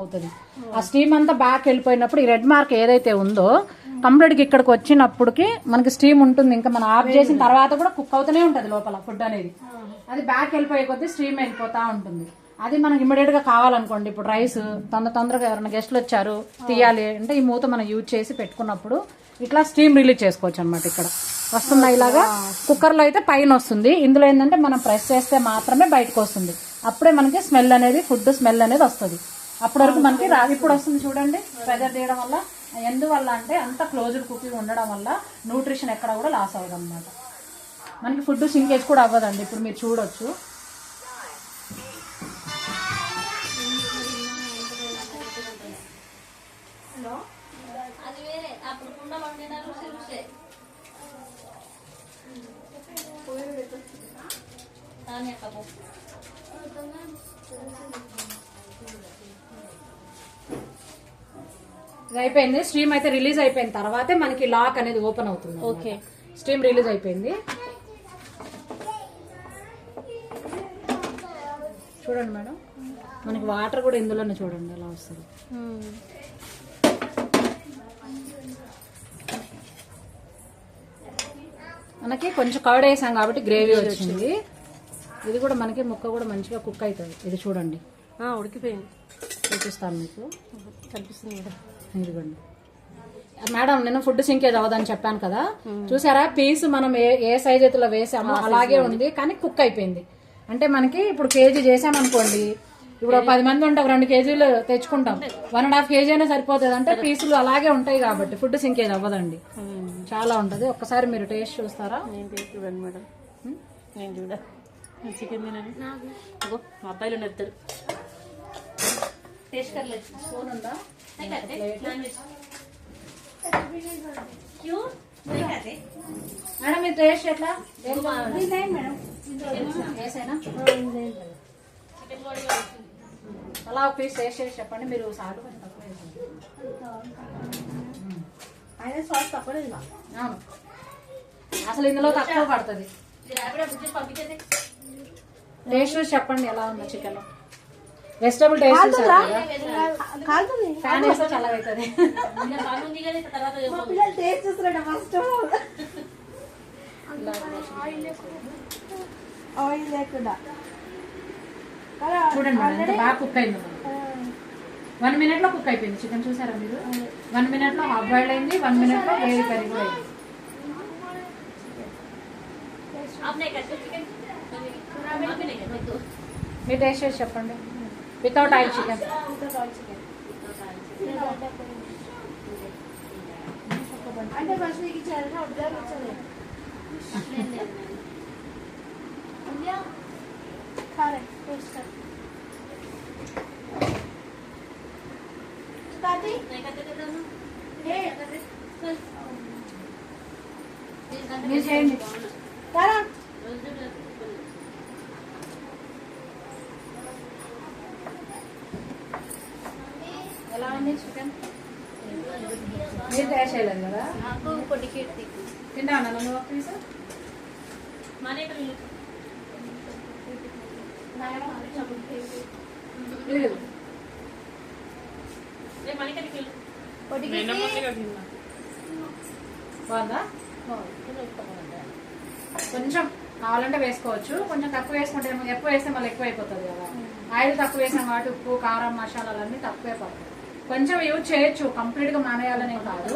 అవుతుంది. ఆ స్టీమ్ అంతా బ్యాక్ వెళ్ళిపోయినప్పుడు ఈ రెడ్ మార్క్ ఏదైతే ఉందో కంప్లీట్గా ఇక్కడికి వచ్చినప్పటికి మనకి స్టీమ్ ఉంటుంది. ఇంకా మనం ఆఫ్ చేసిన తర్వాత కూడా కుక్ అవుతూనే ఉంటుంది లోపల ఫుడ్ అనేది. అది బ్యాక్ వెళ్ళిపోయే కొద్దీ స్టీమ్ వెళ్ళిపోతూ ఉంటుంది. అది మనకి ఇమీడియట్గా కావాలనుకోండి. ఇప్పుడు రైస్ తొందర తొందరగా ఎవరైనా గెస్ట్లు వచ్చారు తీయాలి అంటే ఈ మూత మనం యూజ్ చేసి పెట్టుకున్నప్పుడు ఇట్లా స్టీమ్ రిలీజ్ చేసుకోవచ్చు అనమాట ఇక్కడ. వస్తుందా ఇలాగా కుక్కర్లో అయితే పైన వస్తుంది. ఇందులో ఏంటంటే మనం ప్రెస్ చేస్తే మాత్రమే బయటకు వస్తుంది. అప్పుడే మనకి స్మెల్ అనేది ఫుడ్ స్మెల్ అనేది వస్తుంది. అప్పటి వరకు మనకి రా ఇప్పుడు వస్తుంది చూడండి ప్రెజర్ తీయడం వల్ల ఎందువల్ల అంటే అంత క్లోజ్డ్ కుకింగ్ ఉండడం వల్ల న్యూట్రిషన్ ఎక్కడ కూడా లాస్ అవ్వదు అనమాట మనకి ఫుడ్ సింకేజ్ కూడా అవ్వదండి ఇప్పుడు మీరు చూడొచ్చు. అది వేరే ఇది అయిపోయింది. స్ట్రీమ్ అయితే రిలీజ్ అయిపోయిన తర్వాతే మనకి లాక్ అనేది ఓపెన్ అవుతుంది ఓకే. స్ట్రీమ్ రిలీజ్ అయిపోయింది. చూడండి మేడం. మనకి వాటర్ కూడా ఇందులోనే చూడండి ఎలా వస్తుంది. మనకి కొంచెం కర్డ్ వేసాం కాబట్టి గ్రేవీ వచ్చింది. ఇది కూడా మనకి ముక్క కూడా మంచిగా కుక్ అవుతుంది. ఇది చూడండి. ఉడికిపోయింది. చూపిస్తాను మీకు. కనిపిస్తుంది ఇదిగోండి. మేడం నేను ఫుడ్ సింకేజ్ అవ్వదని చెప్పాను కదా. చూసారా? పీస్ మనం ఏ ఏ సైజ్ అయితే వేసామో అలాగే ఉంది. కానీ కుక్ అయిపోయింది. అంటే మనకి ఇప్పుడు కేజీ చేసామనుకోండి ఇప్పుడు పది మంది ఉంటాం రెండు కేజీలు తెచ్చుకుంటాం. వన్ అండ్ హాఫ్ కేజీ అయినా సరిపోతుంది. అంటే పీసులు అలాగే ఉంటాయి కాబట్టి ఫుడ్ సింకేజ్ అవ్వదండి. చాలా ఉంటది. ఒక్కసారి మీరు టేస్ట్ చూస్తారా? నేను చూడ. చికెన్ తినండి మా అబ్బాయిలు నెత్తారు టేస్ట్ కర్లేదు. స్పూన్ ఉందా? మేడం మీ టేస్ట్ ఎట్లా? కూడా అలా ఒక పీస్ టేస్ట్ చేసి చెప్పండి మీరు సాల్ట్ కొంచెం తక్కువ అవును. అసలు ఇందులో తక్కువ పడుతుంది. టేస్ట్ చూసి చెప్పండి ఎలా ఉందో చికెన్ టేస్ట్ చూడండి బాగా కుక్ అయింది వన్ మినిట్లో కుక్ అయిపోయింది. చికెన్ చూసారా మీరు? వన్ మినిట్లో హాఫ్ బాయిల్ అయింది వన్ మినిట్లో వేరే కర్రీ కూడా అయింది మీ టేస్ట్ చెప్పండి. without oil chicken without oil chicken అంటే ఫస్ట్ నీకు చాలా ఉద్యోగం వచ్చలేదు కారే టేస్ట్ కాదు మీరు చేయండి ఎలా ఉంది చికెన్ మీరు తయారు చేయలేదు కదా? నాకు కొన్ని కీర్తి తిన్నావు నన్ను? నువ్వు బాగుందా? కొంచెం కావాలంటే వేసుకోవచ్చు. కొంచెం తక్కువ వేసుకుంటే ఎక్కువ వేస్తే మళ్ళీ ఎక్కువ అయిపోతుంది కదా. ఆయిల్ తక్కువ వేసాం కాబట్టి ఉప్పు కారం మసాలాలు అన్నీ తక్కువే పడుతుంది కొంచెం యూజ్ చేయొచ్చు కంప్లీట్గా మానేయాలనే కాదు.